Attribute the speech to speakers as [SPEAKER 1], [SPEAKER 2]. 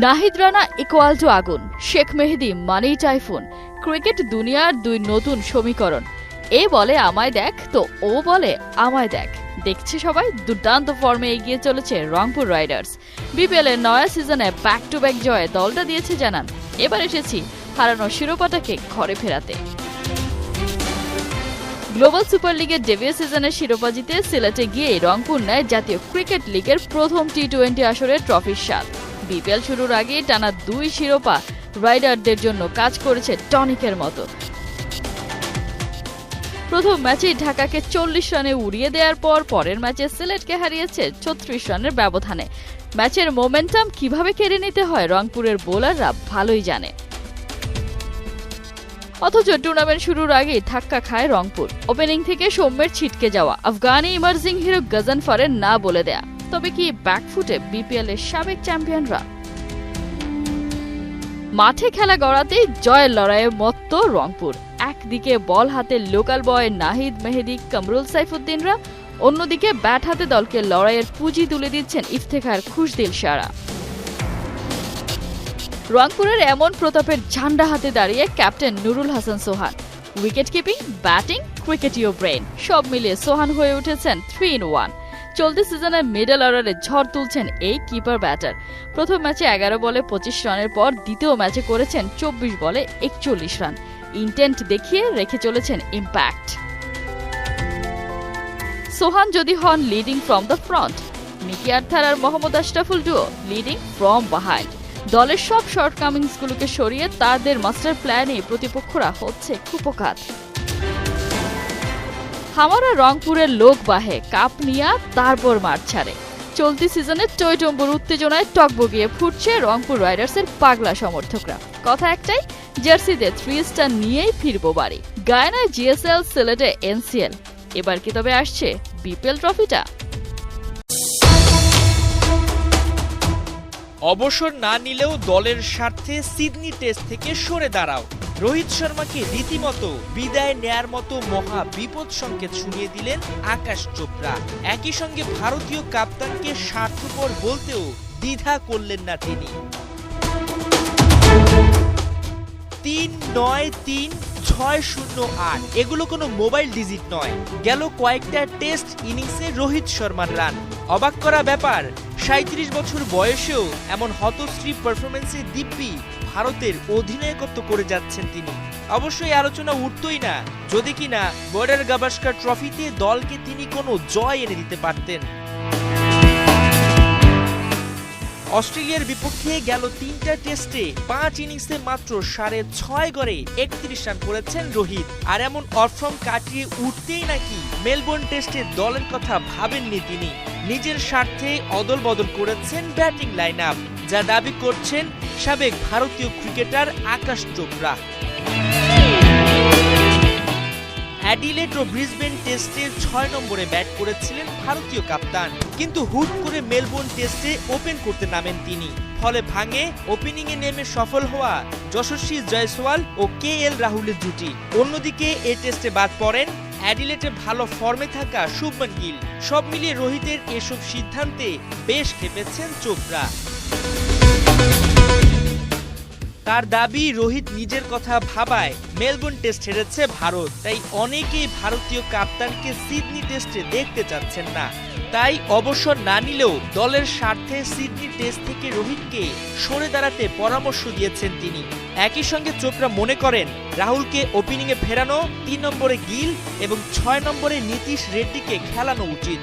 [SPEAKER 1] Nahid Rana, equal to আগুন, Sheikh Mehedi, money typhoon. Cricket দুনিয়ার দুই নতুন সমীকরণ। এ বলে আমায় দেখ, তো ও বলে আমায় দেখ। দেখছে সবাই, দুর্দান্ত ফর্মে এগিয়ে চলেছে রংপুর রাইডার্স। বিপিএল এর নয়া সিজনে ব্যাক টু ব্যাক জয়ে দলটা দিয়েছে জানান। এবার এসেছি হারানো শিরোপাটাকে ঘরে ফেরাতে। গ্লোবাল সুপার লিগের ডেবিউ সিজনের শিরোপা জিতে সিলেটে গিয়ে রংপুর নেয় জাতীয় ক্রিকেট লিগের প্রথম টি টোয়েন্টি আসরের ট্রফির স্বাদ। বিপিএল শুরুর আগে টানা দুই শিরোপা রাইডারদের জন্য কাজ করেছে টনিকের মতো। প্রথম ম্যাচেই ঢাকাকে চল্লিশ রানে উড়িয়ে দেওয়ার পর পরের ম্যাচে সিলেটকে হারিয়েছে ছত্রিশ রানের ব্যবধানে। ম্যাচের মোমেন্টাম কীভাবে কেড়ে নিতে হয় রংপুরের বোলাররা ভালোই জানে। অথচ টুর্নামেন্ট শুরুর আগেই ধাক্কা খায় রংপুর। ওপেনিং থেকে সৌম্যের ছিটকে যাওয়া আফগানি ইমার্জিং হিরো গজনফারের না বলে দেয়া। তবে কি ব্যাকফুটে বিপিএল এর সাবেক চ্যাম্পিয়নরা? মাঠে খেলা গড়াতেই জয়ের লড়াইয়ে মত্ত রংপুর। একদিকে বল হাতে লোকাল বয় নাহিদ মেহেদি, কামরুল সাইফুদ্দিনরা, অন্যদিকে ব্যাট হাতে দলকে লড়াইয়ের পুঁজি তুলে দিচ্ছেন ইফতেখার খুশদিল সারা। রংপুরের এমন প্রতাপের ঝান্ডা হাতে দাঁড়িয়ে captain Nurul Hasan Sohan. Wicket keeping, batting, ক্রিকেটীয় brain সব মিলিয়ে সোহান হয়ে উঠেছেন থ্রি ইন ওয়ান। চলতি সিজনে মিডল অর্ডারে ঝড় তুলছেন এই কিপার ব্যাটার। প্রথম ম্যাচে এগারো বলে পঁচিশ রানের পর দ্বিতীয় ম্যাচে করেছেন চব্বিশ বলে একচল্লিশ রান। ইন্টেন্ট দেখিয়ে রেখে চলেছেন ইম্প্যাক্ট। সোহান যদি হন leading from the front, Mickey Arthur R Mohammad Ashraful duo leading from behind. দলের সব শর্টকামিংসগুলোকে সরিয়ে তাদের মাস্টার প্ল্যানে প্রতিপক্ষরা হচ্ছে কুপকাত হামারা রংপুরের লোক বাহে, কাপ নিয়া তারপর মাঠ ছাড়ে। চলতি সিজনে টইটম্বুর উত্তেজনায় টকবগিয়ে ফুটছে রংপুর রাইডার্সের পাগলা সমর্থকরা। কথা একটাই, জার্সিতে থ্রি স্টার নিয়েই ফিরবো বাড়ি। গায়নায় জিএসএল, সিলেটে এনসিএল। এবার কি তবে আসছে বিপিএল ট্রফিটা?
[SPEAKER 2] অবসর না নিলেও দলের স্বার্থে সিডনি টেস্ট থেকে সরে দাঁড়াও। রোহিত শর্মাকে রীতিমতো বিদায় নেয়ার মতো মহা বিপদ সংকেত শুনিয়ে দিলেন আকাশ চোপড়া। একই সঙ্গে ভারতীয় কাপ্তানকে স্বার্থপর বলতেও দ্বিধা করলেন না তিনি। তিন নয় তিন ছয় শূন্য আট। এগুলো কোনো মোবাইল ডিজিট নয়। গেল কয়েকটা টেস্ট ইনিংসে রোহিত শর্মার রান। অবাক করা ব্যাপার সাঁত্রিশ বছর বয়সেও এমন হতশ্রী পারফরমেন্সে দিব্যি ভারতের অধিনায়কত্ব করে যাচ্ছেন তিনি। অবশ্যই আলোচনা উঠতই না, যদি কিনা বর্ডার গাভাস্কার ট্রফিতে দলকে তিনি কোনো জয় এনে দিতে পারতেন। অস্ট্রেলিয়ার বিপক্ষে গেল তিনটা টেস্টে পাঁচ ইনিংসে মাত্র সাড়ে ছয় গড়ে একত্রিশ রান করেছেন রোহিত। আর এমন অফর্ম কাটিয়ে উঠতেই নাকি মেলবোর্ন টেস্টে দলের কথা ভাবেননি তিনি। নিজের স্বার্থে অদল বদল করেছেন ব্যাটিং লাইন আপ যা দাবি করছেন সাবেক ভারতীয় ক্রিকেটার আকাশ চোপড়া। অ্যাডিলেট ও ব্রিসবেন টেস্টে ছয় নম্বরে ব্যাট করেছিলেন ভারতীয় কাপ্তান। কিন্তু হুট করে মেলবোর্ন টেস্টে ওপেন করতে নামেন তিনি। ফলে ভাঙে ওপেনিংয়ে নেমে সফল হওয়া যশস্বী জয়সওয়াল ও কে এল রাহুলের জুটি। অন্যদিকে এ টেস্টে বাদ পড়েন অ্যাডিলেটে ভালো ফর্মে থাকা শুভমান গিল। সব মিলিয়ে রোহিতের এসব সিদ্ধান্তে বেশ খেপেছেন চোপড়া। তার দাবি, রোহিত নিজের কথা ভাবায়। মেলবোর্ন টেস্ট হেরেছে ভারত। তাই অনেকেই ভারতীয় কাপ্তানকে সিডনি টেস্টে দেখতে চাচ্ছেন না। তাই অবসর না নিলেও দলের স্বার্থে সিডনি টেস্ট থেকে রোহিতকে সরে দাঁড়াতে পরামর্শ দিয়েছেন তিনি। একই সঙ্গে চোপড়া মনে করেন, রাহুলকে ওপেনিংয়ে ফেরানো তিন নম্বরে গিল এবং ছয় নম্বরে নীতিশ রেড্ডিকে খেলানো উচিত।